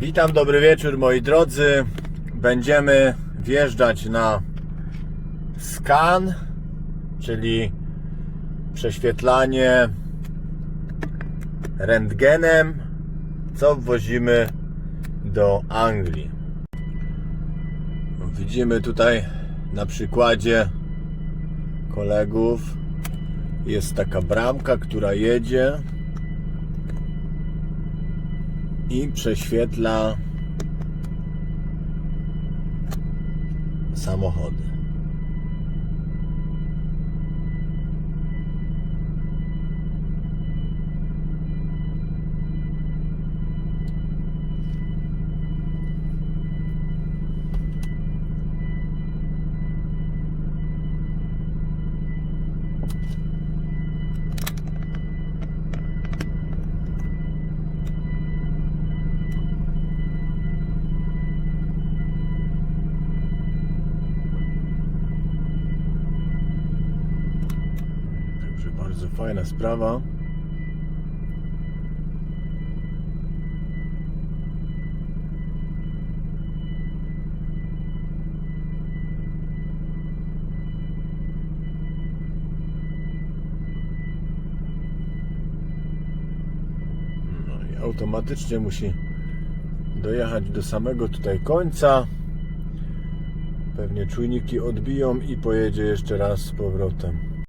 Witam, dobry wieczór moi drodzy. Będziemy wjeżdżać na skan, czyli prześwietlanie rentgenem, co wwozimy do Anglii. Widzimy tutaj na przykładzie kolegów jest taka bramka, która jedzie i prześwietla samochody. Bardzo fajna sprawa. No automatycznie musi dojechać do samego tutaj końca. Pewnie czujniki odbiją i pojedzie jeszcze raz z powrotem.